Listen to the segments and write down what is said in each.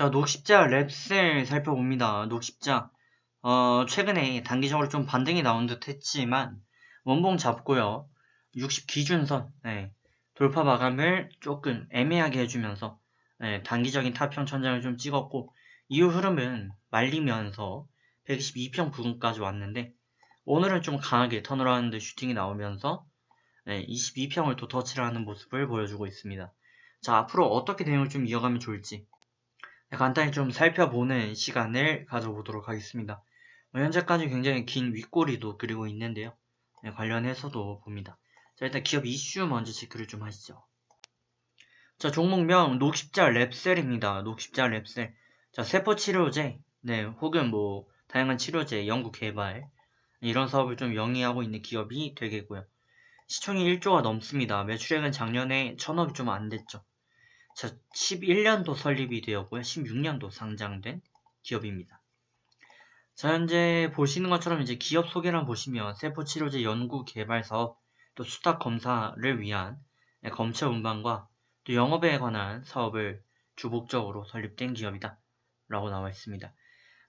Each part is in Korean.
자, 녹십자 랩셀 살펴봅니다. 녹십자. 어, 최근에 단기적으로 좀 반등이 나온 듯 했지만, 원봉 잡고요. 60 기준선, 네, 돌파 마감을 조금 애매하게 해주면서, 네, 단기적인 타평 천장을 좀 찍었고, 이후 흐름은 말리면서 122평 부근까지 왔는데, 오늘은 좀 강하게 턴어라운드 슈팅이 나오면서, 네, 22평을 또 터치를 하는 모습을 보여주고 있습니다. 자, 앞으로 어떻게 대응을 좀 이어가면 좋을지, 간단히 좀 살펴보는 시간을 가져보도록 하겠습니다. 뭐 현재까지 굉장히 긴 윗꼬리도 그리고 있는데요. 네, 관련해서도 봅니다. 자, 일단 기업 이슈 먼저 체크를 좀 하시죠. 자, 종목명 녹십자 랩셀입니다. 녹십자 랩셀. 자, 세포 치료제, 네, 혹은 뭐 다양한 치료제 연구 개발 이런 사업을 좀 영위하고 있는 기업이 되겠고요. 시총이 1조가 넘습니다. 매출액은 작년에 천억이 좀 안 됐죠. 자, 11년도 설립이 되었고요. 16년도 상장된 기업입니다. 자, 현재 보시는 것처럼 이제 기업 소개란 보시면 세포치료제 연구 개발 사업, 또 수탁 검사를 위한 검체 운반과 또 영업에 관한 사업을 주목적으로 설립된 기업이다. 라고 나와 있습니다.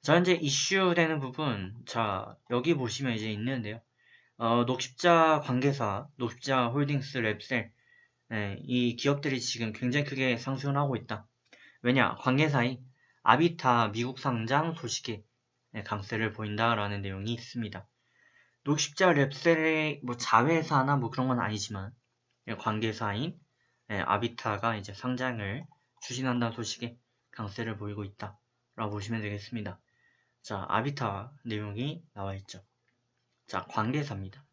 자, 현재 이슈되는 부분, 자, 여기 보시면 이제 있는데요. 어, 녹십자 관계사, 녹십자 홀딩스 랩셀, 네, 이 기업들이 지금 굉장히 크게 상승을 하고 있다. 왜냐? 관계사이 아비타 미국 상장 소식에 네, 강세를 보인다라는 내용이 있습니다. 녹십자 랩셀의 뭐 자회사나 뭐 그런 건 아니지만 네, 관계사인 네, 아비타가 이제 상장을 추진한다는 소식에 강세를 보이고 있다. 라고 보시면 되겠습니다. 자, 아비타 내용이 나와 있죠. 자, 관계사입니다.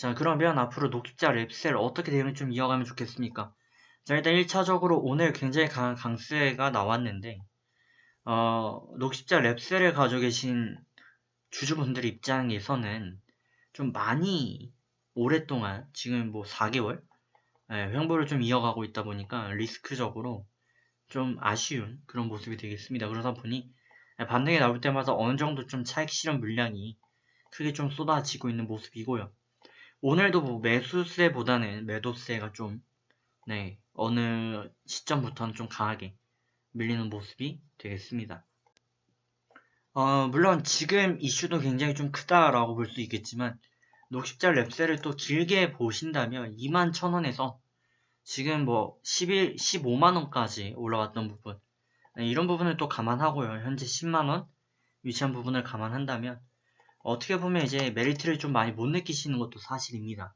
자, 그러면 앞으로 녹십자 랩셀 어떻게 대응을 좀 이어가면 좋겠습니까? 자, 일단 1차적으로 오늘 굉장히 강한 강세가 나왔는데, 어, 녹십자 랩셀을 가지고 계신 주주분들 입장에서는 좀 많이 오랫동안, 지금 뭐 4개월? 네, 횡보를 좀 이어가고 있다 보니까 리스크적으로 좀 아쉬운 그런 모습이 되겠습니다. 그러다 보니 반등이 나올 때마다 어느 정도 좀 차익 실현 물량이 크게 좀 쏟아지고 있는 모습이고요. 오늘도 뭐 매수세보다는 매도세가 좀, 네, 어느 시점부터는 좀 강하게 밀리는 모습이 되겠습니다. 어, 물론 지금 이슈도 굉장히 좀 크다라고 볼 수 있겠지만, 녹십자 랩셀을 또 길게 보신다면 2만 1000원에서 지금 뭐 11, 15만원까지 올라왔던 부분, 네, 이런 부분을 또 감안하고요. 현재 10만원 위치한 부분을 감안한다면, 어떻게 보면 이제 메리트를 좀 많이 못 느끼시는 것도 사실입니다.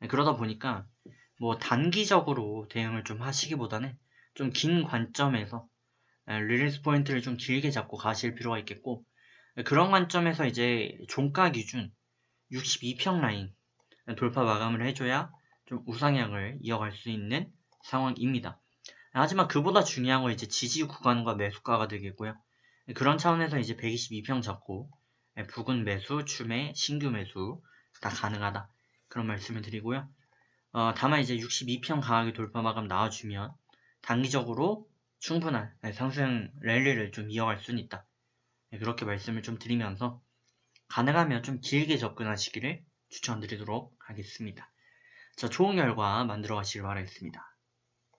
네, 그러다 보니까 뭐 단기적으로 대응을 좀 하시기보다는 좀 긴 관점에서 네, 리리스 포인트를 좀 길게 잡고 가실 필요가 있겠고 네, 그런 관점에서 이제 종가 기준 62평 라인 돌파 마감을 해줘야 좀 우상향을 이어갈 수 있는 상황입니다. 하지만 그보다 중요한 건 이제 지지 구간과 매수가가 되겠고요. 그런 차원에서 이제 122평 잡고 예, 부근 매수, 추매, 신규 매수 다 가능하다. 그런 말씀을 드리고요. 어, 다만 이제 62평 강하게 돌파 마감 나와주면 단기적으로 충분한 예, 상승 랠리를 좀 이어갈 수는 있다. 예, 그렇게 말씀을 좀 드리면서 가능하면 좀 길게 접근하시기를 추천드리도록 하겠습니다. 자, 좋은 결과 만들어 가시길 바라겠습니다.